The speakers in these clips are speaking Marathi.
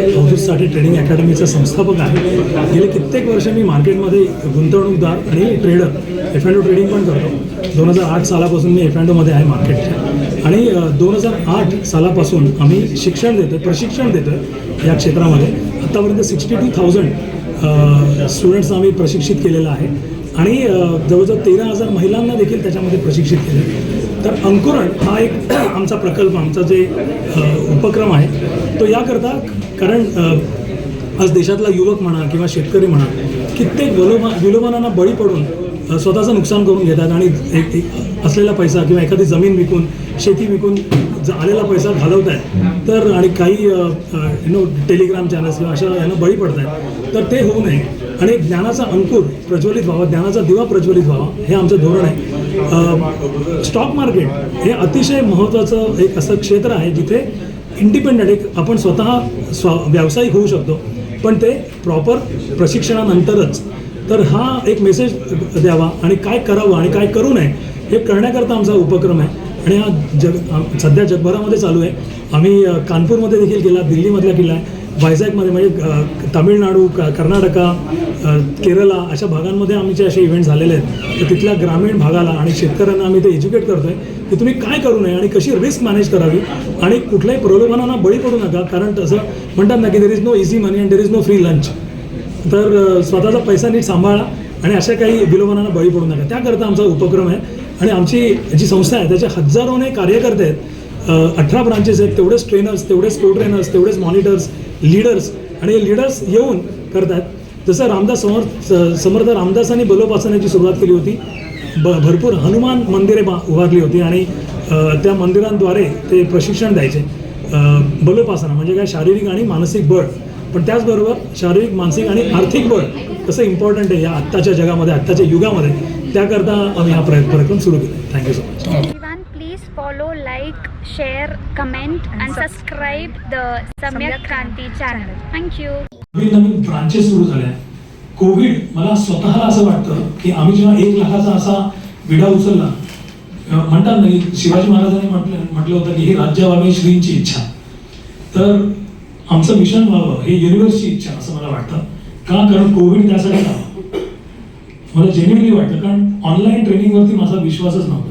साठी ट्रेडिंग अकॅडमीचा संस्थापक आहे. गेले कित्येक वर्ष मी मार्केटमध्ये गुंतवणूकदार आणि ट्रेडर एफ अँड ट्रेडिंग पण करतो. दोन हजार आठ सालापासून मी एफ अँडमध्ये आहे मार्केटच्या. आणि दोन हजार आठ सालापासून आम्ही शिक्षण देतो प्रशिक्षण देतो या क्षेत्रामध्ये. आत्तापर्यंत सिक्स्टी टू थाउजंड स्टुडंट्सना आम्ही प्रशिक्षित केलेलं आहे. आणि जवळजवळ तेरा हजार महिलांना देखील त्याच्यामध्ये प्रशिक्षित केले तर अंकुरण हा एक आमचा प्रकल्प आमचा जे उपक्रम आहे तो याकरता कारण आज देशातला युवक म्हणा किंवा शेतकरी म्हणा कित्येक विलोभा विलोभनांना बळी पडून स्वतःचं नुकसान करून घेतात आणि एक असलेला पैसा किंवा एखादी जमीन विकून शेती विकून आलेला पैसा घालवत आहेत तर आणि काही यु नो टेलिग्राम चॅनल्स किंवा अशा यांना बळी पडत आहेत तर ते होऊ नये. आणि ज्ञानाचा अंकुर प्रज्वलित व्हावा ज्ञानाचा दिवा प्रज्वलित व्हावा हे आमचं धोरण आहे. स्टॉक मार्केट हे अतिशय महत्त्वाचं एक असं क्षेत्र आहे जिथे इंडिपेंडंट एक आपण स्वतः स्व व्यावसायिक होऊ शकतो. पण ते प्रॉपर प्रशिक्षणानंतरच. तर हा एक मेसेज द्यावा आणि काय करावं आणि काय करू नये हे करण्याकरता आमचा उपक्रम आहे. आणि हा जग सध्या जगभरामध्ये चालू आहे. आम्ही कानपूरमध्ये देखील केला दिल्लीमधला केला आहे. वायझॅगमध्ये म्हणजे तामिळनाडू कर्नाटका केरला अशा भागांमध्ये आमचे असे इव्हेंट झालेले आहेत तर तिथल्या ग्रामीण भागाला आणि शेतकऱ्यांना आम्ही ते एज्युकेट करतोय की तुम्ही काय करू नये आणि कशी रिस्क मॅनेज करावी आणि कुठल्याही प्रलोभनांना बळी पडू नका कारण तसं म्हणतात ना की there is no easy money and there is no free lunch तर स्वतःचा पैसा नीट सांभाळा आणि अशा काही विलोभनांना बळी पडू नका. त्याकरता आमचा उपक्रम आहे आणि आमची जी संस्था आहे त्याचे हजारोने कार्यकर्ते आहेत अठरा ब्रांचेस आहेत तेवढेच ट्रेनर्स तेवढेच को ट्रेनर्स तेवढेच मॉनिटर्स लीडर्स आणि हे लीडर्स येऊन करतात. जसं रामदास समर्थ समर्थ रामदासांनी बलोपासनाची सुरुवात केली होती. ब भरपूर हनुमान मंदिरे बा उभारली होती आणि त्या मंदिरांद्वारे ते प्रशिक्षण द्यायचे. बलोपासना म्हणजे काय? शारीरिक आणि मानसिक बळ. पण त्याचबरोबर शारीरिक मानसिक आणि आर्थिक बळ कसं इम्पॉर्टंट आहे या आत्ताच्या जगामध्ये आत्ताच्या युगामध्ये त्याकरता आम्ही हा प्रयत्न कार्यक्रम सुरू केला. Thank you so much comment, and subscribe the Samyak Kranti channel. Thank you. नवीन नवीन ब्रांचेस सुरू झाल्या कोविड मला स्वतःला असं वाटतं की आम्ही जेव्हा एक लाखाचा असा विडा उचलला म्हणतात ना की शिवाजी महाराजांनी म्हटलं म्हटलं होतं की ही राज्य व्हावी श्रींची इच्छा. तर आमचं मिशन व्हावं हे युनिव्हर्सची इच्छा असं मला वाटतं. का? कारण कोविड त्यासाठी मला जेन्युनली वाटतं कारण ऑनलाईन ट्रेनिंगवरती माझा विश्वासच नव्हता.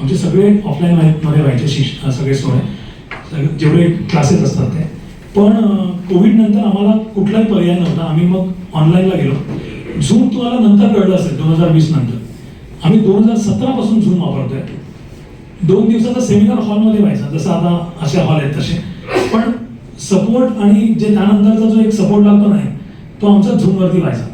आमचे सगळे ऑफलाईन मध्ये व्हायचे शिक्ष सगळे सोय. सगळे- जेवढे क्लासेस असतात ते. पण कोविड नंतर आम्हाला कुठलाही पर्याय नव्हता. आम्ही मग ऑनलाईनला गेलो. झूम तुम्हाला नंतर कळलं असेल दोन हजार वीस नंतर. आम्ही दोन हजार सतरा पासून झूम वापरतोय. दोन दिवसाचा सेमिनार हॉलमध्ये व्हायचा. जसं आता असे हॉल आहेत तसे. पण सपोर्ट आणि जे त्यानंतरचा जो एक सपोर्ट लागतो नाही तो आमचा झूमवरती व्हायचा.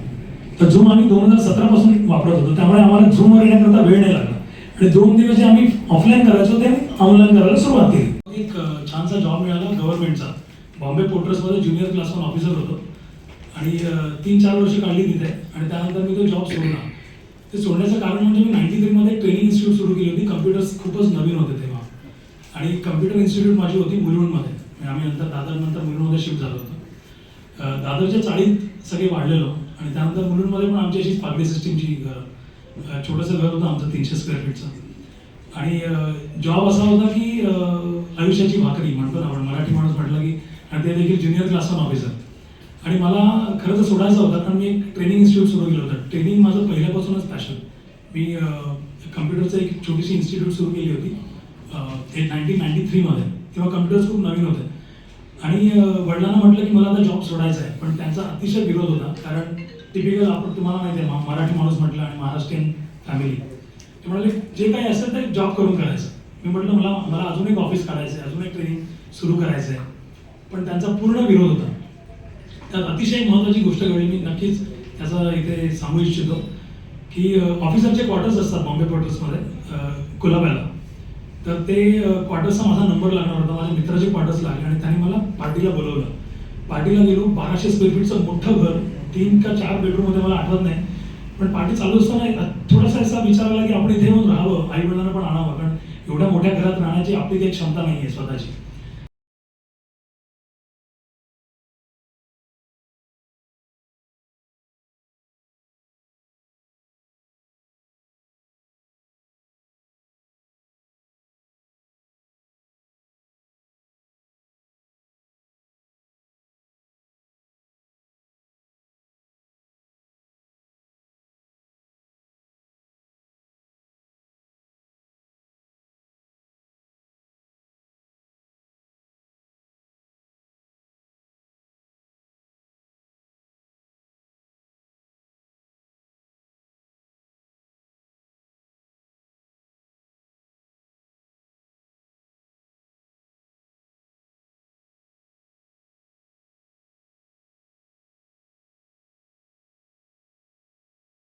तर झूम आम्ही दोन हजार सतरा पासून वापरत होतो. त्यामुळे आम्हाला झूमवर येण्याकरता वेळ नाही लागला. आणि दोन दिवस जे आम्ही ऑफलाईन करायचो ते ऑनलाईन करायला सुरुवात केली. एक छानसा जॉब मिळाला गव्हर्नमेंटचा बॉम्बे पोर्टर्समध्ये ज्युनियर क्लास वन ऑफिसर होतो. आणि तीन चार वर्ष काढली तिथे. आणि त्यानंतर मी तो जॉब सोडला. ते सोडण्याचं कारण म्हणजे मी नाईन्टी थ्रीमध्ये ट्रेनिंग इन्स्टिट्यूट सुरू केली होती. कम्प्युटर्स खूपच नवीन होते तेव्हा. आणि कम्प्युटर इन्स्टिट्यूट माझी होती मुलुंडमध्ये. म्हणजे आम्ही नंतर दादरनंतर मुलुंडमध्ये शिफ्ट झालो होतो. दादरच्या चाळीत सगळे वाढलेलो. आणि त्यानंतर मुलुंडमध्ये पण आमची अशी पागडी सिस्टीमची छोटंसं घर होतं आमचं तीनशे स्क्वेअर फीटचं आणि जॉब असा होता की आयुष्याची भाकरी म्हणतो ना आपण मराठी माणूस म्हटलं की आणि ते देखील ज्युनियर क्लासला ऑफिसर आणि मला खरं तर सोडायचं होतं कारण मी एक ट्रेनिंग इन्स्टिट्यूट सुरू केलं होतं. ट्रेनिंग माझं पहिल्यापासूनच पॅशन मी कम्प्युटरचं एक छोटीशी इन्स्टिट्यूट सुरू केली होती ते नाईन्टीन नाईन्टी थ्रीमध्ये तेव्हा कम्प्युटर्स खूप नवीन होते. आणि वडिलांना म्हटलं की मला आता जॉब सोडायचा आहे पण त्यांचा अतिशय विरोध होता. कारण टिपिकल आपण तुम्हाला माहिती आहे मराठी माणूस म्हटलं आणि महाराष्ट्रीयन फॅमिली ते म्हणाले जे काही असेल ते जॉब करून करायचं. मी म्हटलं मला मला अजून एक ऑफिस काढायचं आहे अजून एक ट्रेनिंग सुरू करायचं आहे पण त्यांचा पूर्ण विरोध होता. त्यात अतिशय महत्त्वाची गोष्ट घडली. मी नक्कीच त्याचा इथे सांगू इच्छितो की ऑफिसरचे क्वार्टर्स असतात बॉम्बे क्वार्टर्समध्ये कुलाब्याला. तर ते क्वार्टर्सचा माझा नंबर लागणार होता. माझ्या मित्राचे क्वार्टर्स लागले आणि त्याने मला पार्टीला बोलवलं. पार्टीला गेलो बाराशे स्क्वेअर फीटचं मोठं घर तीन का चार बेडरूममध्ये मला आठवत नाही. पण पार्टी चालू असताना एक थोडासा असा विचार आला की आपण इथे येऊन राहावं आई वडिलांना पण आणावं. कारण एवढ्या मोठ्या घरात राहण्याची आपली काही क्षमता नाही आहे स्वतःची.